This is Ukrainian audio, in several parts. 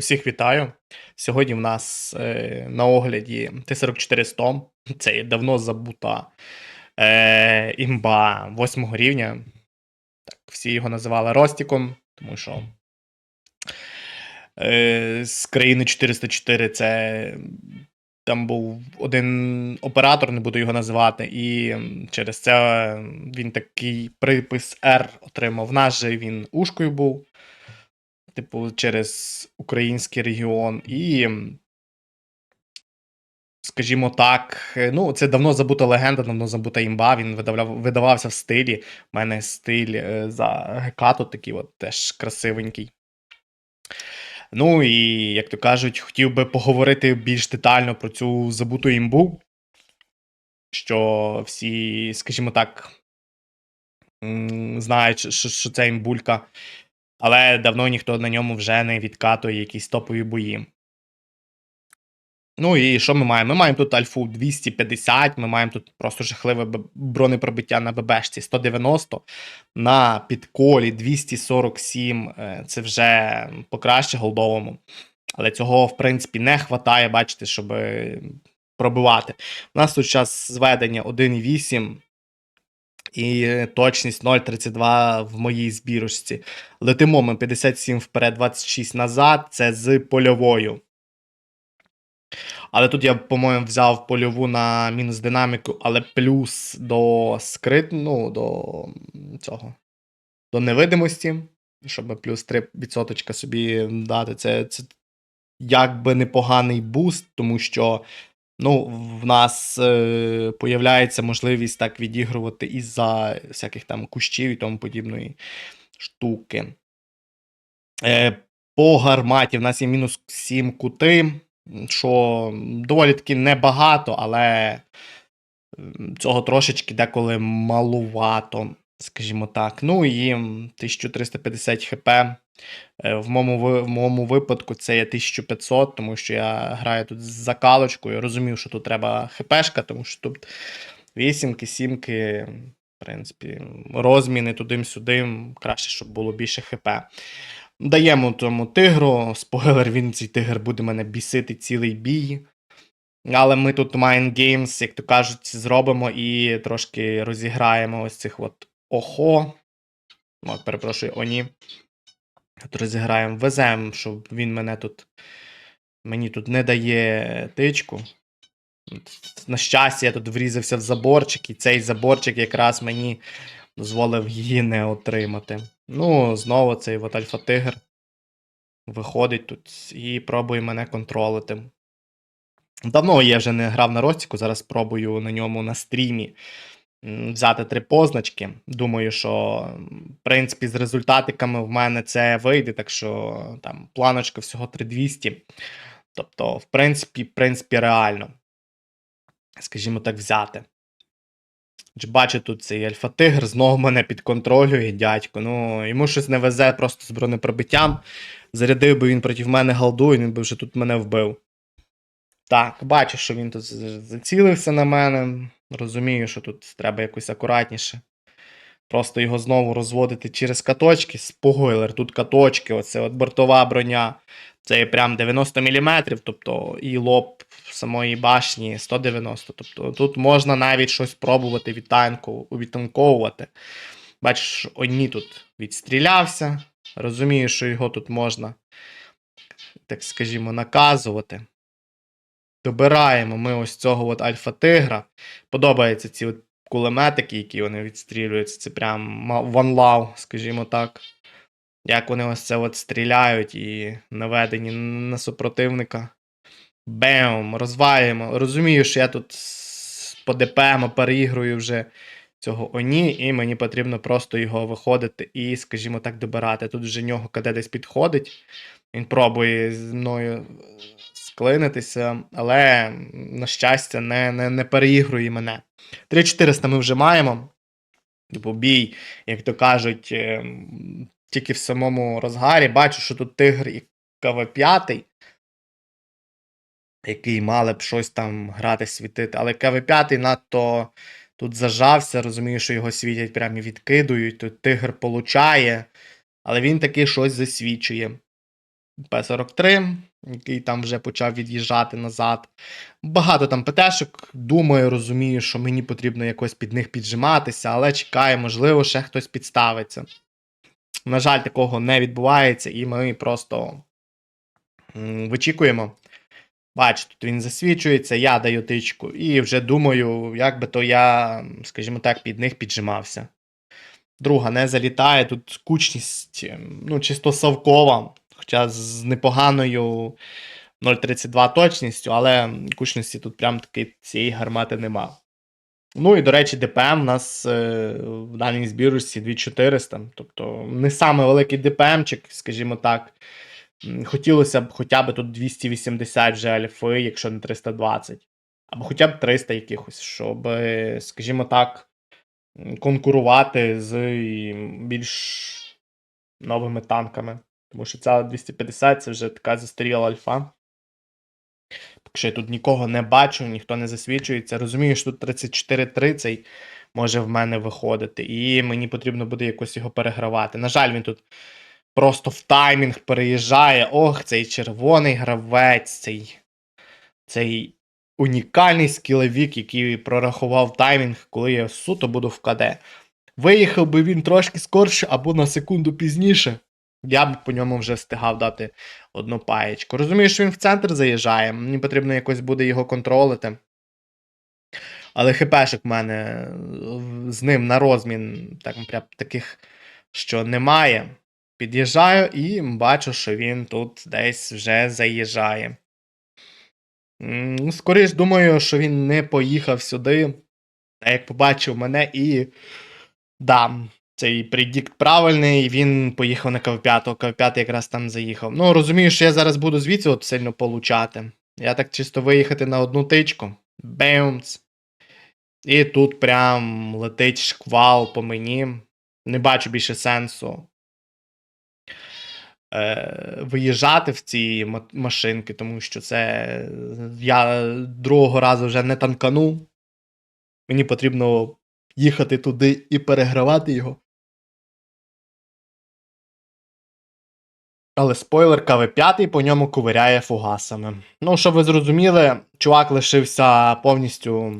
Усіх вітаю. Сьогодні в нас е, на огляді Т-44-100. Це є давно забута е, імба 8 рівня. Так, всі його називали Ростіком, тому що е, з країни 404 це там був один оператор, не буду його називати, і через це він такий припис R отримав. В нас же він ушкою був типу, через український регіон. І, скажімо так, е, ну, це давно забута легенда, давно забута імба. Він видавав, видавався в стилі. У мене стиль е, за гекату такий от теж красивенький. Ну і, як то кажуть, хотів би поговорити більш детально про цю забуту імбу. Що всі, скажімо так, знають, що, що це імбулька але давно ніхто на ньому вже не відкатує якісь топові бої. Ну і що ми маємо? Ми маємо тут альфу 250, ми маємо тут просто жахливе бронепробиття на ББшці 190, на підколі 247, е, це вже покраще голдовому. Але цього, в принципі, не вистачає, бачите, щоб пробивати. У нас тут зараз зведення 1,8 і точність 0,32 в моїй збірочці. Летимо ми 57 вперед, 26 назад. Це з польовою. Але тут я, по-моєму, взяв польову на мінус динаміку, але плюс до скрит, ну, до цього. До невидимості. Щоб плюс 3% собі дати. Це, це якби непоганий буст, тому що Ну, в нас е, появляється можливість так відігрувати із-за всяких там кущів і тому подібної штуки. Е, По гарматі в нас є мінус 7 кути, що доволі таки небагато, але цього трошечки деколи малувато, скажімо так. Ну і 1350 хп. Е, в моєму в моєму випадку це є 1500, тому що я граю тут з закалочкою. Розумів, що тут треба хпшка, тому що тут вісімки, сімки, в принципі, розміни туди-сюди. Краще, щоб було більше хп. Даємо тому тигру. Спойлер, він цей тигр буде мене бісити цілий бій. Але ми тут Mind Games, як то кажуть, зробимо і трошки розіграємо ось цих от охо. О, перепрошую, оні. От розіграємо, веземо, щоб він мене тут. Мені тут не дає тичку. На щастя, я тут врізався в заборчик, і цей заборчик якраз мені дозволив її не отримати. Ну, знову цей от альфа-тигр виходить тут і пробує мене контролити. Давно я вже не грав на Ростіку, зараз спробую на ньому на стрімі взяти три позначки. Думаю, що, в принципі, з результатиками в мене це вийде, так що там планочка всього 3200. Тобто, в принципі, в принципі, реально, скажімо так, взяти. Бачу, тут цей Альфа-Тигр знову мене підконтролює, дядько. Ну, йому щось не везе просто з бронепробиттям. Зарядив би він проти мене голду, і він би вже тут мене вбив. Так, бачу, що він тут зацілився на мене. Розумію, що тут треба якось акуратніше. Просто його знову розводити через каточки. Спойлер, тут каточки, оце от бортова броня. Це прям 90 мм, тобто і лоб самої башні 190 Тобто тут можна навіть щось пробувати від танку, відтанковувати. Бачиш, одні тут відстрілявся. Розумію, що його тут можна, так скажімо, наказувати. Добираємо ми ось цього от альфа-тигра. Подобаються ці от кулеметики, які вони відстрілюються. Це прям love, скажімо так. Як вони ось це от стріляють і наведені на супротивника. Бем! Розвалюємо. Розумію, що я тут по ДПМ переігрую вже цього Оні, і мені потрібно просто його виходити і, скажімо так, добирати. Тут вже нього КД десь підходить. Він пробує з мною склинитися, але, на щастя, не не, не переігрує мене. 3400 ми вже маємо. Типу, бій, як то кажуть, ем, тільки в самому розгарі. Бачу, що тут тигр і КВ5, який мали б щось там грати, світити. Але КВ5 надто тут зажався, розумію, що його світять прямо і відкидують. Тут тигр получає, але він таки щось засвічує. П-43, який там вже почав від'їжджати назад. Багато там ПТшок. Думаю, розумію, що мені потрібно якось під них піджиматися, але чекаю, можливо, ще хтось підставиться. На жаль, такого не відбувається, і ми просто вичікуємо. Бач, тут він засвічується, я даю тичку, і вже думаю, як би то я, скажімо так, під них піджимався. Друга не залітає, тут скучність, ем, ну, чисто совкова, хоча з непоганою 0,32 точністю, але кучності тут прям таки цієї гармати нема. Ну і, до речі, ДПМ у нас е, в даній збірці 2400, тобто не саме великий ДПМчик, скажімо так. Хотілося б хоча б тут 280 вже альфи, якщо не 320. Або хоча б 300 якихось, щоб, е, скажімо так, конкурувати з більш новими танками. Тому що ця 250 це вже така застаріла альфа. Поки що я тут нікого не бачу, ніхто не засвідчується. Розумію, що тут 34-30 може в мене виходити, і мені потрібно буде якось його перегравати. На жаль, він тут просто в таймінг переїжджає. Ох, цей червоний гравець, цей, цей унікальний скіловік, який прорахував таймінг, коли я суто буду в КД. Виїхав би він трошки скорше або на секунду пізніше. Я б по ньому вже встигав дати одну паєчку. Розумію, що він в центр заїжджає, мені потрібно якось буде його контролити. Але хпшок в мене з ним на розмін так, прям таких, що немає. Під'їжджаю і бачу, що він тут десь вже заїжджає. М, Скоріш думаю, що він не поїхав сюди. Як побачив мене і. Да, цей предікт правильний, він поїхав на КВ5, КВ5 якраз там заїхав. Ну, розумію, що я зараз буду звідси от сильно получати. Я так чисто виїхати на одну тичку. Бемц. І тут прям летить шквал по мені. Не бачу більше сенсу е, виїжджати в ці машинки, тому що це я другого разу вже не танкану. Мені потрібно їхати туди і перегравати його. Але спойлер, КВ5 по ньому ковиряє фугасами. Ну, щоб ви зрозуміли, чувак лишився повністю.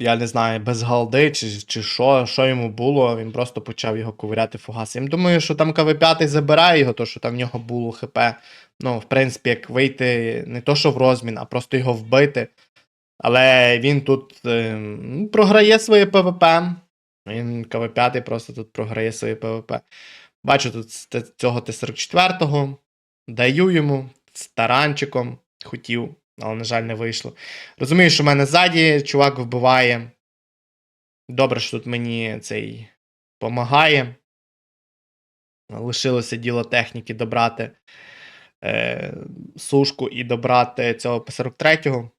Я не знаю, без галди, чи, чи що, що йому було, він просто почав його ковиряти фугасом. Думаю, що там КВ5 забирає його, то що там в нього було ХП. Ну, в принципі, як вийти не то, що в розмін, а просто його вбити. Але він тут е, програє своє ПВП. Він КВ5 просто тут програє своє ПВП. Бачу тут цього Т-44-го. Даю йому з таранчиком. Хотів, але, на жаль, не вийшло. Розумію, що в мене ззаді чувак вбиває. Добре, що тут мені цей помагає. Лишилося діло техніки добрати е, сушку і добрати цього П-43. В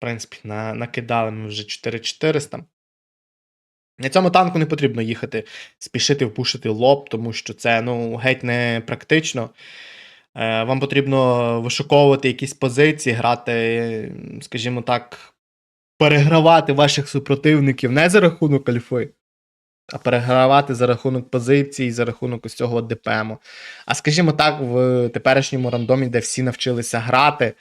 принципі, на, накидали ми вже 4400. На цьому танку не потрібно їхати, спішити впушити лоб, тому що це ну, геть не практично. Е, вам потрібно вишуковувати якісь позиції, грати, скажімо так, перегравати ваших супротивників не за рахунок альфи, а перегравати за рахунок позицій, за рахунок ось цього ДПМу. А скажімо так, в теперішньому рандомі, де всі навчилися грати,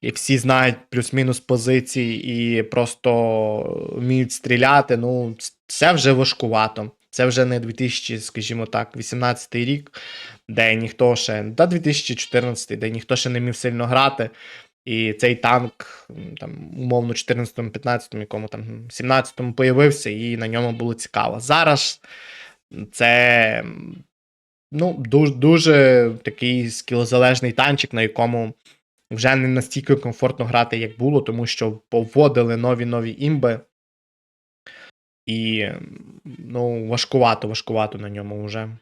і всі знають плюс-мінус позиції і просто вміють стріляти, ну, це вже важкувато. Це вже не 2000, скажімо так, 18 рік, де ніхто ще, да, 2014, де ніхто ще не міг сильно грати. І цей танк, там, умовно, 14-му, 15-му, якому там 17-му появився, і на ньому було цікаво. Зараз це ну, дуже, дуже такий скілозалежний танчик, на якому вже не настільки комфортно грати, як було, тому що поводили нові нові імби. І ну, важкувато, важкувато на ньому вже.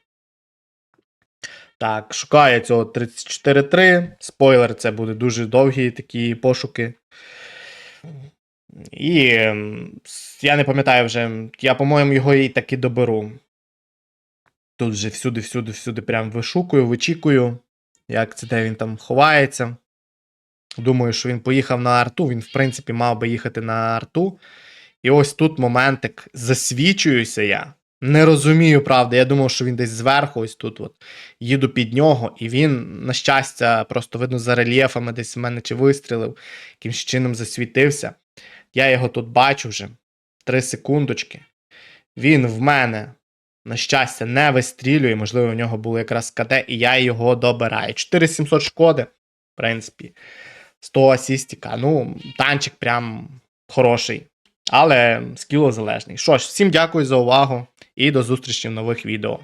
Так, шукаю цього 34.3. Спойлер, це буде дуже довгі такі пошуки. І ем, я не пам'ятаю вже, я, по-моєму, його і таки доберу. Тут вже всюди, всюди, всюди прям вишукую, вичікую, як це де він там ховається. Думаю, що він поїхав на арту. Він, в принципі, мав би їхати на арту. І ось тут моментик засвічуюся я. Не розумію, правда. Я думав, що він десь зверху, ось тут от. Їду під нього, і він, на щастя, просто видно за рельєфами десь в мене чи вистрілив, якимсь чином засвітився. Я його тут бачу вже. Три секундочки. Він в мене, на щастя, не вистрілює. Можливо, в нього було якраз КД, і я його добираю. 4700 шкоди, в принципі. 100 асістіка. Ну, танчик прям хороший. Але скілозалежний. Що ж, всім дякую за увагу і до зустрічі в нових відео.